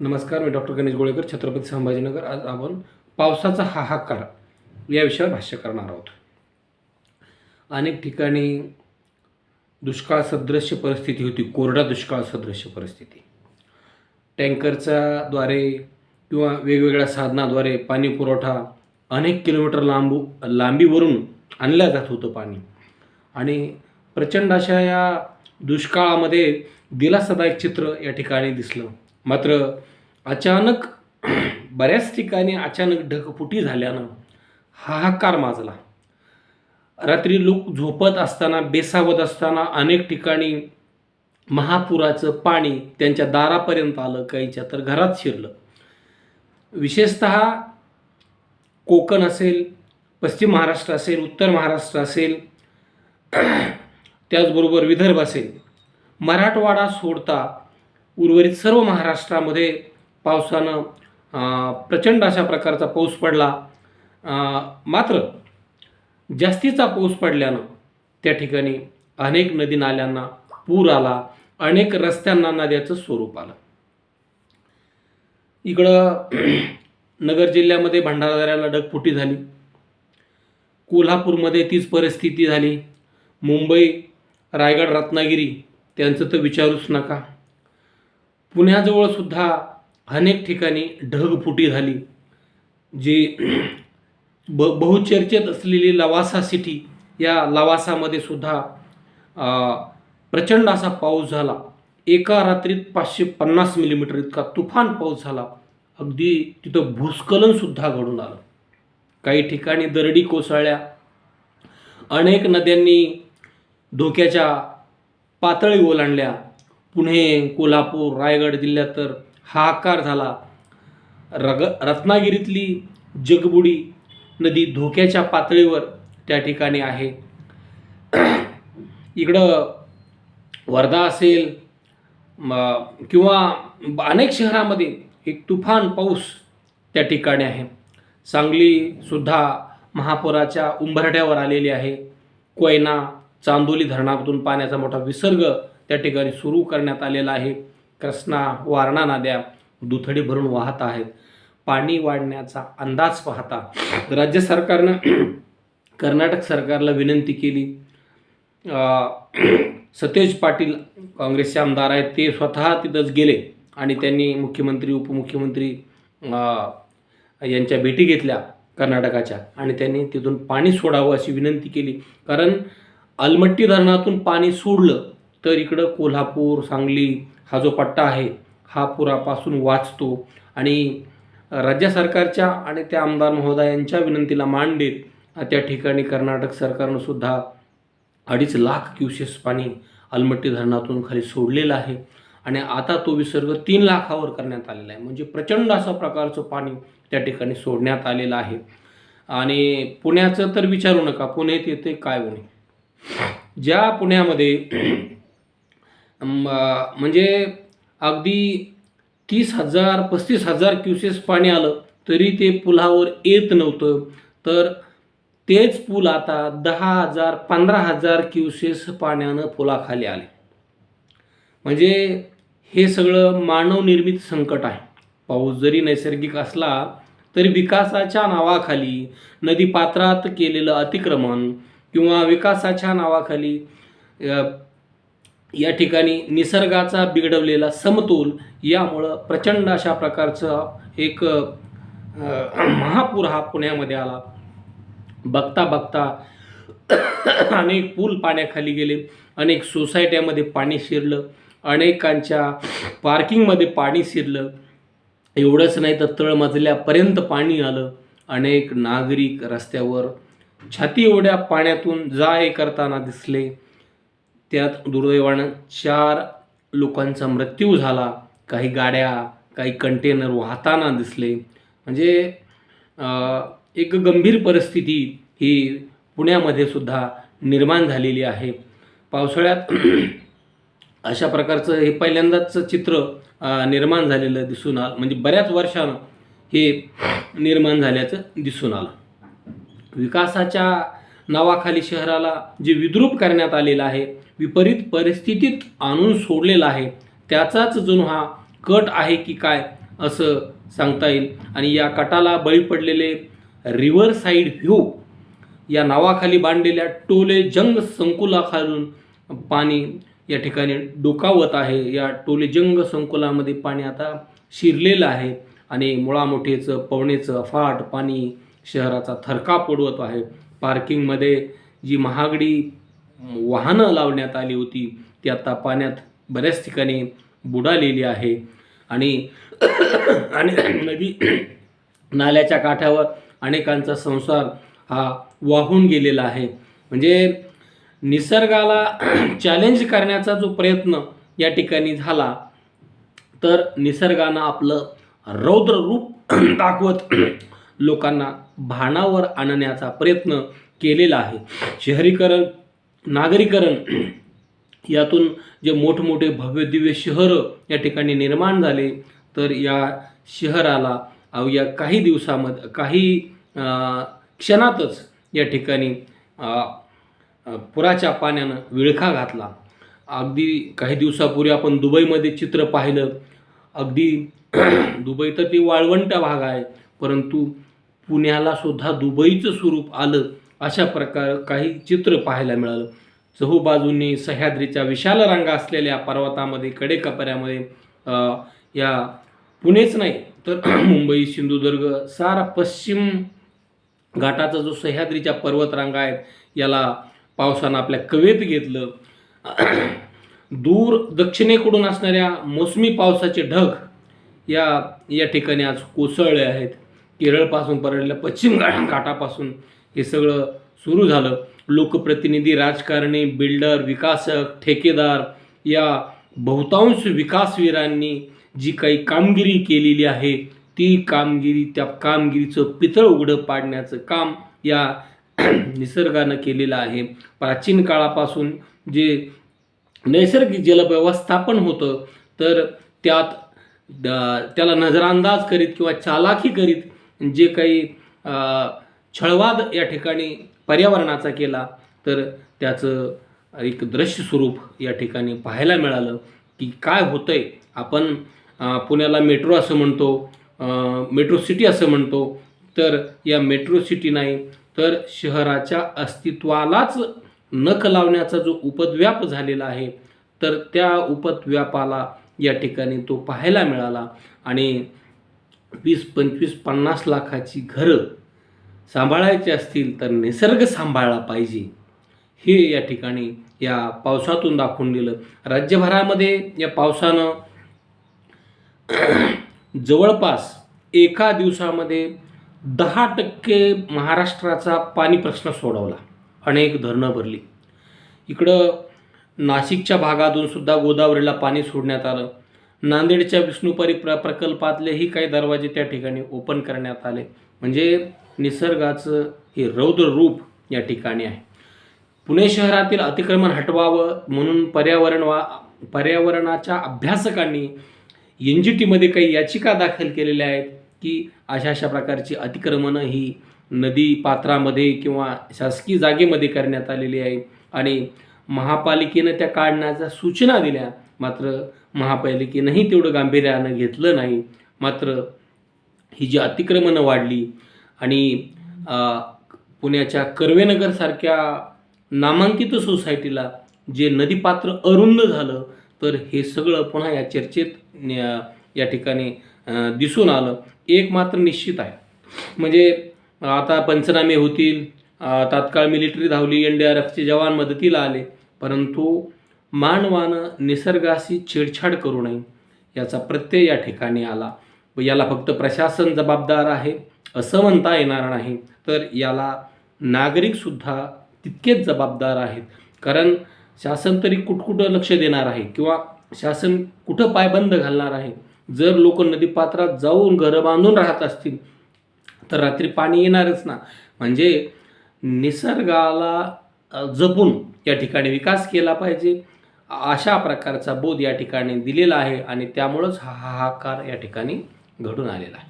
नमस्कार मी डॉक्टर गणेश गोळेकर छत्रपती संभाजीनगर. आज आपण पावसाचा हाहाकार या विषयावर भाष्य करणार आहोत. अनेक ठिकाणी दुष्काळ सदृश्य परिस्थिती होती कोरडा दुष्काळ सदृश्य परिस्थिती. टँकरच्या द्वारे किंवा वेगवेगळ्या साधनाद्वारे पाणी पुरवठा अनेक किलोमीटर लांबू लांबीवरून आणलं जात होतं पाणी. आणि प्रचंड अशा या दुष्काळामध्ये दिलासादायक चित्र या ठिकाणी दिसलं. मात्र अचानक बऱ्याच ठिकाणी अचानक ढगफुटी झाल्यानं हाहाकार माजला. रात्री लोक झोपत असताना बेसावत असताना अनेक ठिकाणी महापुराचं पाणी त्यांच्या दारापर्यंत आलं काहीच्या तर घरात शिरलं. विशेषत कोकण असेल पश्चिम महाराष्ट्र असेल उत्तर महाराष्ट्र असेल त्याचबरोबर विदर्भ असेल मराठवाडा सोडता उर्वरित सर्व महाराष्ट्रामध्ये पावसानं प्रचंड अशा प्रकारचा पाऊस पडला. मात्र जास्तीचा पाऊस पडल्यानं त्या ठिकाणी अनेक नदी नाल्यांना पूर आला अनेक रस्त्यांना नद्याचं स्वरूप आलं. इकडं नगर जिल्ह्यामध्ये भंडारादऱ्याला डगफुटी झाली. कोल्हापूरमध्ये तीच परिस्थिती झाली. मुंबई रायगड रत्नागिरी त्यांचं तर विचारूच नका. पुण्याजवळ सुद्धा अनेक ठिकाणी ढगफुटी झाली जी ब बहुचर्चेत असलेली लवासा सिटी या लवासामध्ये सुद्धा प्रचंड असा पाऊस झाला. एका रात्रीत पाचशे पन्नास मिलीमीटर इतका तुफान पाऊस झाला. अगदी तिथं भूस्खलनसुद्धा घडून आलं. काही ठिकाणी दरडी कोसळल्या. अनेक नद्यांनी धोक्याच्या पातळी ओलांडल्या. पुणे कोल्हापूर रायगड जिल्ह्यात तर हाहाकार झाला. रग रत्नागिरीतली जगबुडी नदी धोक्याच्या पातळीवर त्या ठिकाणी आहे. इकडं वर्धा असेल किंवा अनेक शहरामध्ये एक तुफान पाऊस त्या ठिकाणी आहे. सांगलीसुद्धा महापुराच्या उंबरठ्यावर आलेली आहे. कोयना चांदोली धरणातून पाण्याचा मोठा विसर्ग त्या ठिकाणी सुरू करण्यात आलेला आहे. कृष्णा वारणा नद्या दुथडी भरून वाहत आहेत. पाणी वाढण्याचा अंदाज पाहता राज्य सरकारनं कर्नाटक सरकारला विनंती केली. सतेज पाटील काँग्रेसचे आमदार आहेत ते स्वतः तिथंच गेले आणि त्यांनी मुख्यमंत्री उपमुख्यमंत्री यांच्या भेटी घेतल्या कर्नाटकाच्या आणि त्यांनी तिथून पाणी सोडावं अशी विनंती केली. कारण अलमट्टी धरणातून पाणी सोडलं तर इकडं कोल्हापूर सांगली हा जो पट्टा आहे हा पुरापासून वाचतो. आणि राज्य सरकारच्या आणि त्या आमदार महोदयांच्या विनंतीला मान देत त्या ठिकाणी कर्नाटक सरकारनं सुद्धा अडीच लाख क्युसेस पाणी अलमट्टी धरणातून खाली सोडलेलं आहे. आणि आता तो विसर्ग तीन लाखावर करण्यात आलेला आहे. म्हणजे प्रचंड असा प्रकारचं पाणी त्या ठिकाणी सोडण्यात आलेलं आहे. आणि पुण्याचं तर विचारू नका पुण्यात येते काय होणे? ज्या पुण्यामध्ये म्हणजे अगदी तीस हजार पस्तीस हजार क्युसेस पाणी आलं तरी ते पुलावर येत नव्हतं. तर तेच पूल आता दहा हजार पंधरा हजार क्युसेस पाण्यानं पुलाखाली आले. म्हणजे हे सगळं मानवनिर्मित संकट आहे. पाऊस जरी नैसर्गिक असला तरी विकासाच्या नावाखाली नदीपात्रात केलेलं अतिक्रमण किंवा विकासाच्या नावाखाली या ठिकाणी निसर्गाचा बिघडवलेला समतोल यामुळं प्रचंड अशा प्रकारचं एक महापूर हा पुण्यामध्ये आला. बघता बघता अनेक पूल पाण्याखाली गेले अनेक सोसायट्यामध्ये पाणी शिरलं अनेकांच्या पार्किंगमध्ये पाणी शिरलं. एवढंच नाही तर तळमजल्यापर्यंत पाणी आलं. अनेक नागरिक रस्त्यावर छाती एवढ्या पाण्यातून जा करताना दिसले. त्यात दुर्दैवानं चार लोकांचा मृत्यू झाला. काही गाड्या काही कंटेनर वाहताना दिसले. म्हणजे एक गंभीर परिस्थिती ही पुण्यामध्ये सुद्धा निर्माण झालेली आहे. पावसाळ्यात अशा प्रकारचं हे पहिल्यांदाच चित्र निर्माण झालेलं दिसून आलं. म्हणजे बऱ्याच वर्षानं हे निर्माण झाल्याचं दिसून आलं. विकासाच्या नावाखाली शहराला जे विद्रूप करण्यात आलेलं आहे विपरीत परिस्थितीत आणून सोडलेलं आहे त्याचाच जणू हा कट आहे की काय असं सांगता येईल. आणि या कटाला बळी पडलेले रिव्हर साईड व्ह्यू या नावाखाली बांधलेल्या टोले जंग संकुलाखालून पाणी या ठिकाणी डोकावत आहे. या टोले जंग संकुलामध्ये पाणी आता शिरलेलं आहे आणि मुळामोठेचं पवणेचं फाट पाणी शहराचा थरकाप उडवत आहे. पार्किंगमध्ये जी महागडी वाहनं लावण्यात आली होती ती आता पाण्यात बऱ्याच ठिकाणी बुडालेली आहे. आणि आणि नदी नाल्याच्या काठावर अनेकांचा संसार हा वाहून गेलेला आहे. म्हणजे निसर्गाला चॅलेंज करण्याचा जो प्रयत्न या ठिकाणी झाला तर निसर्गानं आपलं रौद्र रूप दाखवत लोकांना भानावर आणण्याचा प्रयत्न केलेला आहे. शहरीकरण नागरीकरण यातून जे मोठमोठे भव्य दिव्य शहरं या ठिकाणी निर्माण झाले तर या शहराला या काही दिवसामध्ये काही क्षणातच या ठिकाणी पुराच्या पाण्यानं विळखा घातला. अगदी काही दिवसापूर्वी आपण दुबईमध्ये चित्र पाहिलं. अगदी दुबई तर ती वाळवंट भाग आहे परंतु पुण्याला सुद्धा दुबईचं स्वरूप आलं अशा प्रकार काही चित्र पाहायला मिळालं. चहूबाजूंनी सह्याद्रीच्या विशाल रांगा असलेल्या पर्वतामध्ये कडेकपऱ्यामध्ये या पुणेच नाही तर मुंबई सिंधुदुर्ग सारा पश्चिम घाटाचा जो सह्याद्रीच्या पर्वतरांगा आहेत याला पावसानं आपल्या कवेत घेतलं. दूर दक्षिणेकडून असणाऱ्या मोसमी पावसाचे ढग या या ठिकाणी आज कोसळले आहेत. केरळपासून पडलेल्या पश्चिम घाटापासून हे सगळं सुरू झालं. लोकप्रतिनिधी राजकारणी बिल्डर विकासक ठेकेदार या बहुतांश विकासवीरांनी जी काही कामगिरी केलेली आहे ती कामगिरी त्या कामगिरीचं पितळ उघडं पाडण्याचं काम या निसर्गानं केलेलं आहे. प्राचीन काळापासून जे नैसर्गिक जलव्यवस्थापन होतं तर त्यात द- त्याला नजरांदाज करीत किंवा चालाखी करीत जे काही छळवाद या ठिकाणी पर्यावरणाचा केला तर त्याचं एक दृश्य स्वरूप या ठिकाणी पाहायला मिळालं की काय होतंय. आपण पुण्याला मेट्रो असं म्हणतो मेट्रो सिटी असं म्हणतो. तर या मेट्रो सिटी नाही तर शहराच्या अस्तित्वालाच नख लावण्याचा जो उपद्व्याप झालेला आहे तर त्या उपद्व्यापाला या ठिकाणी तो पाहायला मिळाला. आणि वीस पंचवीस पन्नास लाखाची घरं सांभाळायची असतील तर निसर्ग सांभाळला पाहिजे. हे या ठिकाणी या पावसातून दाखवून दिलं. राज्यभरामध्ये या पावसानं जवळपास एका दिवसामध्ये दहा टक्के महाराष्ट्राचा पाणी प्रश्न सोडवला. अनेक धरणं भरली. इकडं नाशिकच्या भागातून सुद्धा गोदावरीला पाणी सोडण्यात आलं. नांदेडच्या विष्णुपरी प्र प्रकल्पातलेही काही दरवाजे त्या ठिकाणी ओपन करण्यात आले. म्हणजे निसर्गाचं हे रौद्र रूप या ठिकाणी आहे. पुणे शहरातील अतिक्रमण हटवावं म्हणून पर्यावरण वा पर्यावरणाच्या अभ्यासकांनी एन जी टीमध्ये काही याचिका दाखल केलेल्या आहेत की अशा अशा प्रकारची अतिक्रमणं ही नदी पात्रामध्ये किंवा शासकीय जागेमध्ये करण्यात आलेली आहे आणि महापालिकेनं त्या काढण्याच्या सूचना दिल्या. मात्र महापालिकेनंही तेवढं गांभीर्यानं घेतलं नाही. मात्र ही जी अतिक्रमणं वाढली आणि पुण्याच्या कर्वेनगरसारख्या नामांकित सोसायटीला जे नदीपात्र अरुंद झालं तर हे सगळं पुन्हा या चर्चेत या ठिकाणी दिसून आलं. एक मात्र निश्चित आहे. म्हणजे आता पंचनामे होतील तात्काळ मिलिटरी धावली एन डी आर एफचे जवान मदतीला आले परंतु मानवानं निसर्गाशी छेडछाड करू नये याचा प्रत्यय या ठिकाणी आला. व याला फक्त प्रशासन जबाबदार आहे असं म्हणता येणार नाही. तर याला नागरिकसुद्धा तितकेच जबाबदार आहेत. कारण शासन तरी कुठकुठं लक्ष देणार आहे किंवा शासन कुठं पायबंद घालणार आहे? जर लोक नदीपात्रात जाऊन घरं बांधून राहत असतील तर रात्री पाणी येणारच ना. म्हणजे निसर्गाला जपून या ठिकाणी विकास केला पाहिजे. अशा प्रकारचा बोध या ठिकाणी दिलेला आहे आणि त्यामुळंच हा हाहाकार या ठिकाणी घडून आलेला आहे.